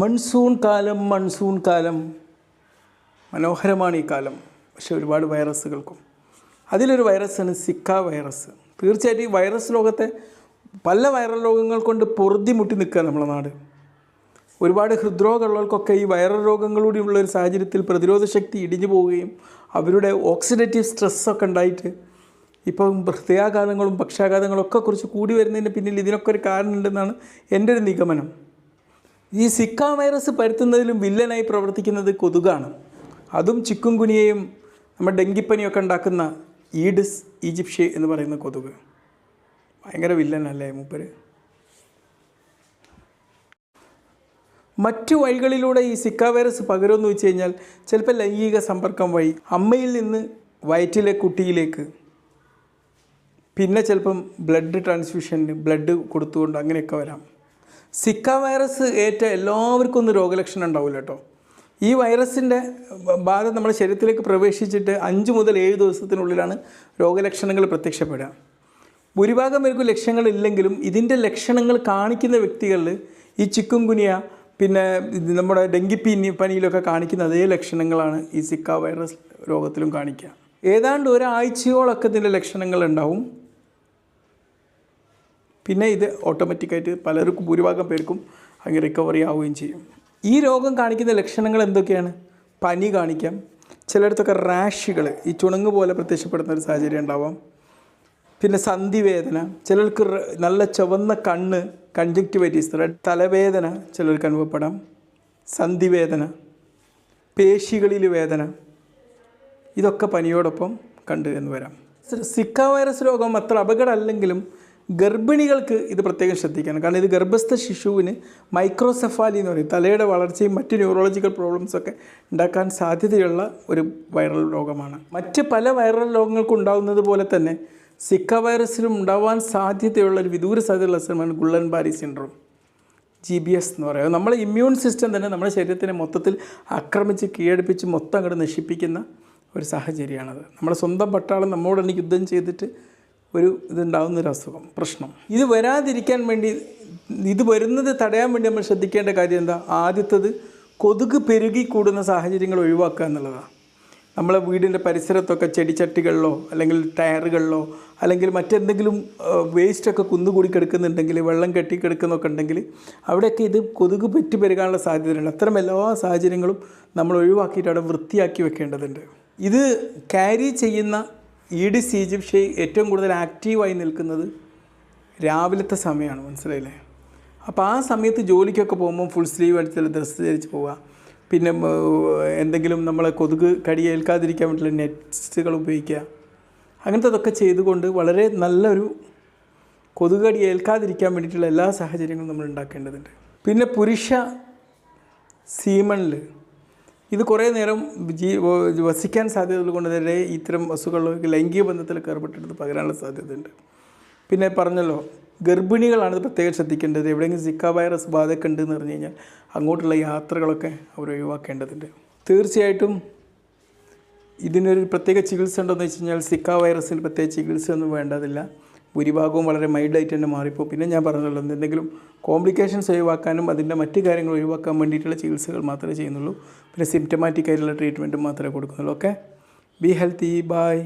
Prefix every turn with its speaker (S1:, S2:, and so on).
S1: Monsoon കാലം monsoon കാലം. മനോഹരമാണ് ഈ കാലം. പക്ഷെ ഒരുപാട് വൈറസുകൾക്കും. അതിലൊരു വൈറസാണ് സിക്ക വൈറസ്. തീർച്ചയായിട്ടും ഈ വൈറസ് ലോകത്തെ പല വൈറൽ രോഗങ്ങൾ കൊണ്ട് പൊറുതി മുട്ടി നിൽക്കുക നമ്മളെ നാട്. ഒരുപാട് ഹൃദ്രോഗമുള്ളവർക്കൊക്കെ ഈ വൈറൽ രോഗങ്ങളൂടെയുള്ള ഒരു സാഹചര്യത്തിൽ പ്രതിരോധ ശക്തി ഇടിഞ്ഞു പോവുകയും അവരുടെ ഓക്സിഡേറ്റീവ് സ്ട്രെസ്സൊക്കെ ഉണ്ടായിട്ട് ഇപ്പം ഹൃദയാഘാതങ്ങളും പക്ഷാഘാതങ്ങളും ഒക്കെ കുറിച്ച് കൂടി വരുന്നതിന് പിന്നിൽ ഇതിനൊക്കെ ഒരു കാരണമുണ്ടെന്നാണ് എന്റെ ഒരു നിഗമനം. ഈ സിക്ക വൈറസ് പരത്തുന്നതിലും വില്ലനായി പ്രവർത്തിക്കുന്നത് കൊതുകാണ്. അതും ചിക്കും കുനിയയും നമ്മുടെ ഡെങ്കിപ്പനിയൊക്കെ ഉണ്ടാക്കുന്ന ഈഡിസ് ഈജിപ്ഷ്യ എന്ന് പറയുന്ന കൊതുക്. ഭയങ്കര വില്ലനല്ലേ മൂപ്പര്? മറ്റു വഴികളിലൂടെ ഈ സിക്ക വൈറസ് പകരുമെന്ന് വെച്ച് കഴിഞ്ഞാൽ ചിലപ്പോൾ ലൈംഗിക സമ്പർക്കം വഴി അമ്മയിൽ നിന്ന് വയറ്റിലെ കുട്ടിയിലേക്ക് പിന്നെ ചിലപ്പം ബ്ലഡ് ട്രാൻസ്ഫ്യൂഷന് ബ്ലഡ് കൊടുത്തുകൊണ്ട് അങ്ങനെയൊക്കെ വരാം. സിക്ക വൈറസ് ഏറ്റ എല്ലാവർക്കും ഒന്നും രോഗലക്ഷണം ഉണ്ടാവില്ല കേട്ടോ ഈ വൈറസിന്റെ ബാധ നമ്മുടെ ശരീരത്തിലേക്ക് പ്രവേശിച്ചിട്ട് അഞ്ച് മുതൽ ഏഴ് ദിവസത്തിനുള്ളിലാണ് രോഗലക്ഷണങ്ങൾ പ്രത്യക്ഷപ്പെടുക. ഭൂരിഭാഗം പേർക്കും ലക്ഷണങ്ങളില്ലെങ്കിലും ഇതിന്റെ ലക്ഷണങ്ങൾ കാണിക്കുന്ന വ്യക്തികളിൽ ഈ ചിക്കും കുനിയ പിന്നെ നമ്മുടെ ഡെങ്കിപ്പി പനിയിലൊക്കെ കാണിക്കുന്ന അതേ ലക്ഷണങ്ങളാണ് ഈ സിക്ക വൈറസ് രോഗത്തിലും കാണിക്കുക. ഏതാണ്ട് ഒരാഴ്ചയോളൊക്കെ ഇതിന്റെ ലക്ഷണങ്ങൾ ഉണ്ടാവും. പിന്നെ ഇത് ഓട്ടോമാറ്റിക്കായിട്ട് പലർക്കും ഭൂരിഭാഗം പേർക്കും അങ്ങ് റിക്കവറി ആവുകയും ചെയ്യും. ഈ രോഗം കാണിക്കുന്ന ലക്ഷണങ്ങൾ എന്തൊക്കെയാണ്? പനി കാണിക്കാം. ചിലയിടത്തൊക്കെ റാഷുകൾ ഈ ചുണങ്ങ് പോലെ പ്രത്യക്ഷപ്പെടുന്ന ഒരു സാഹചര്യം ഉണ്ടാവാം. പിന്നെ സന്ധിവേദന ചിലർക്ക് നല്ല ചുവന്ന കണ്ണ് കൺജക്റ്റിവൈറ്റീസ് റെഡ് തലവേദന ചിലർക്ക് അനുഭവപ്പെടാം. സന്ധിവേദന പേശികളിൽ വേദന ഇതൊക്കെ പനിയോടൊപ്പം കണ്ടു എന്ന് വരാം. സിക്ക വൈറസ് രോഗം അത്ര അപകടമല്ലെങ്കിലും ഗർഭിണികൾക്ക് ഇത് പ്രത്യേകം ശ്രദ്ധിക്കണം. കാരണം ഇത് ഗർഭസ്ഥ ശിശുവിന് മൈക്രോസെഫാലി എന്ന് പറയും. തലയുടെ വളർച്ചയും മറ്റ് ന്യൂറോളജിക്കൽ പ്രോബ്ലംസൊക്കെ ഉണ്ടാക്കാൻ സാധ്യതയുള്ള ഒരു വൈറൽ രോഗമാണ്. മറ്റ് പല വൈറൽ രോഗങ്ങൾക്കും ഉണ്ടാകുന്നത് പോലെ തന്നെ സിക്ക വൈറസിലും ഉണ്ടാവാൻ സാധ്യതയുള്ള ഒരു വിദൂര സാധ്യതയുള്ള അസുഖമാണ് Guillain Barre syndrome G B S എന്ന് പറയുന്നത് നമ്മളെ ഇമ്മ്യൂൺ സിസ്റ്റം തന്നെ നമ്മുടെ ശരീരത്തിനെ മൊത്തത്തിൽ ആക്രമിച്ച് കീഴടിപ്പിച്ച് മൊത്തം അങ്ങോട്ട് നശിപ്പിക്കുന്ന ഒരു സാഹചര്യമാണത്. നമ്മുടെ സ്വന്തം പട്ടാളം നമ്മോട് യുദ്ധം ചെയ്തിട്ട് ഒരു ഇതുണ്ടാകുന്ന അസുഖം പ്രശ്നം. ഇത് വരാതിരിക്കാൻ വേണ്ടി ഇത് വരുന്നത് തടയാൻ വേണ്ടി നമ്മൾ ശ്രദ്ധിക്കേണ്ട കാര്യം എന്താ? ആദ്യത്തത് കൊതുക് പെരുകി കൂടുന്ന സാഹചര്യങ്ങൾ ഒഴിവാക്കുക എന്നുള്ളതാണ് നമ്മളെ വീടിന്റെ പരിസരത്തൊക്കെ ചെടിച്ചട്ടികളിലോ അല്ലെങ്കിൽ ടയറുകളിലോ അല്ലെങ്കിൽ മറ്റെന്തെങ്കിലും വേസ്റ്റൊക്കെ കുന്നുകൂടി കിടക്കുന്നുണ്ടെങ്കിൽ വെള്ളം കെട്ടി കിടക്കുന്നൊക്കെ ഉണ്ടെങ്കിൽ അവിടെയൊക്കെ ഇത് കൊതുക് പെറ്റി പെരുകാനുള്ള സാധ്യതയുണ്ട്. അത്തരം എല്ലാ സാഹചര്യങ്ങളും നമ്മൾ ഒഴിവാക്കിയിട്ട് അവിടെ വൃത്തിയാക്കി വെക്കേണ്ടതുണ്ട്. ഇത് ക്യാരി ചെയ്യുന്ന ഈഡിസ് ഈജിപ്ഷ്യ ഏറ്റവും കൂടുതൽ ആക്റ്റീവായി നിൽക്കുന്നത് രാവിലത്തെ സമയമാണ് മനസ്സിലായില്ലേ? അപ്പോൾ ആ സമയത്ത് ജോലിക്കൊക്കെ പോകുമ്പോൾ ഫുൾ സ്ലീവ് അടിച്ചുള്ള ഡ്രസ്സ് ധരിച്ച് പോവുക പിന്നെ എന്തെങ്കിലും നമ്മളെ കൊതുക് കടിയേൽക്കാതിരിക്കാൻ വേണ്ടിയുള്ള നെറ്റ്സുകൾ ഉപയോഗിക്കുക. അങ്ങനത്തെ അങ്ങനത്തതൊക്കെ ചെയ്തുകൊണ്ട് വളരെ നല്ലൊരു കൊതുക് കടി ഏൽക്കാതിരിക്കാൻ വേണ്ടിയിട്ടുള്ള എല്ലാ സാഹചര്യങ്ങളും നമ്മൾ ഉണ്ടാക്കേണ്ടതുണ്ട്. പിന്നെ പുരുഷ സീമണിൽ ഇത് കുറേ നേരം ജീ വസിക്കാൻ സാധ്യതകൾ കൊണ്ട് തന്നെ ഇത്തരം അസുഖങ്ങളിലേക്ക് ലൈംഗിക ബന്ധത്തിലൊക്കെ ഏർപ്പെട്ടിട്ട് പകരാനുള്ള സാധ്യതയുണ്ട്. പിന്നെ പറഞ്ഞല്ലോ ഗർഭിണികളാണ് പ്രത്യേകം ശ്രദ്ധിക്കേണ്ടത്. എവിടെയെങ്കിലും സിക്ക വൈറസ് ബാധയൊക്കെ ഉണ്ടെന്ന് പറഞ്ഞു കഴിഞ്ഞാൽ അങ്ങോട്ടുള്ള യാത്രകളൊക്കെ അവർ ഒഴിവാക്കേണ്ടതുണ്ട്. തീർച്ചയായിട്ടും ഇതിനൊരു പ്രത്യേക ചികിത്സ ഉണ്ടോയെന്ന് വെച്ച് കഴിഞ്ഞാൽ സിക്ക വൈറസിന് പ്രത്യേക ചികിത്സയൊന്നും വേണ്ടതില്ല. ഭൂരിഭാഗവും വളരെ മൈൽഡായിട്ട് തന്നെ മാറിപ്പോൾ പിന്നെ ഞാൻ പറഞ്ഞല്ലോ എന്തെങ്കിലും കോംപ്ലിക്കേഷൻസ് ഒഴിവാക്കാനും അതിന്റെ മറ്റു കാര്യങ്ങൾ ഒഴിവാക്കാൻ വേണ്ടിയിട്ടുള്ള ചികിത്സകൾ മാത്രമേ ചെയ്യുന്നുള്ളൂ. പിന്നെ സിംറ്റമാറ്റിക് ആയിട്ടുള്ള ട്രീറ്റ്മെന്റും മാത്രമേ കൊടുക്കുന്നുള്ളൂ. Okay be healthy by